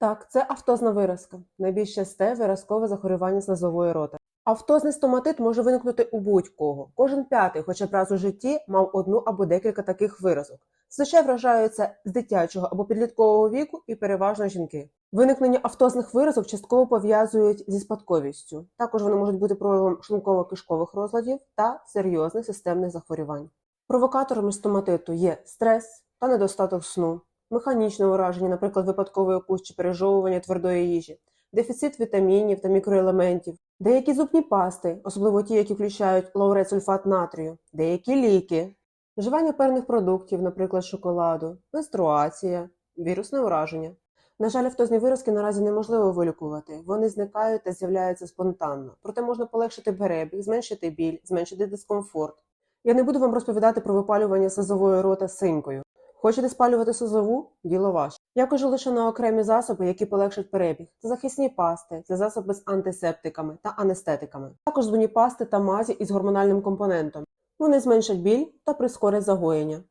Так, це автозна виразка. Найбільш часте виразкове захворювання слизової рота. Автозний стоматит може виникнути у будь-кого. Кожен п'ятий, хоча б раз у житті, мав одну або декілька таких виразок. Зазвичай вражаються з дитячого або підліткового віку і переважно жінки. Виникнення автозних виразок частково пов'язують зі спадковістю. Також вони можуть бути проявом шлунково-кишкових розладів та серйозних системних захворювань. Провокаторами стоматиту є стрес та недостаток сну, механічне ураження, наприклад, випадковий укус чи пережовування твердої їжі, дефіцит вітамінів та мікроелементів, деякі зубні пасти, особливо ті, які включають лауретсульфат натрію, деякі ліки, вживання певних продуктів, наприклад, шоколаду, менструація, вірусне ураження. На жаль, автозні виразки наразі неможливо вилікувати. Вони зникають та з'являються спонтанно. Проте можна полегшити перебіг, зменшити біль, зменшити дискомфорт. Я не буду вам розповідати про випалювання слизової рота синькою. Хочете спалювати сузову? Діло ваше. Я кажу лише на окремі засоби, які полегшать перебіг. Це захисні пасти, це засоби з антисептиками та анестетиками. Також зубні пасти та мазі із гормональним компонентом. Вони зменшать біль та прискорять загоєння.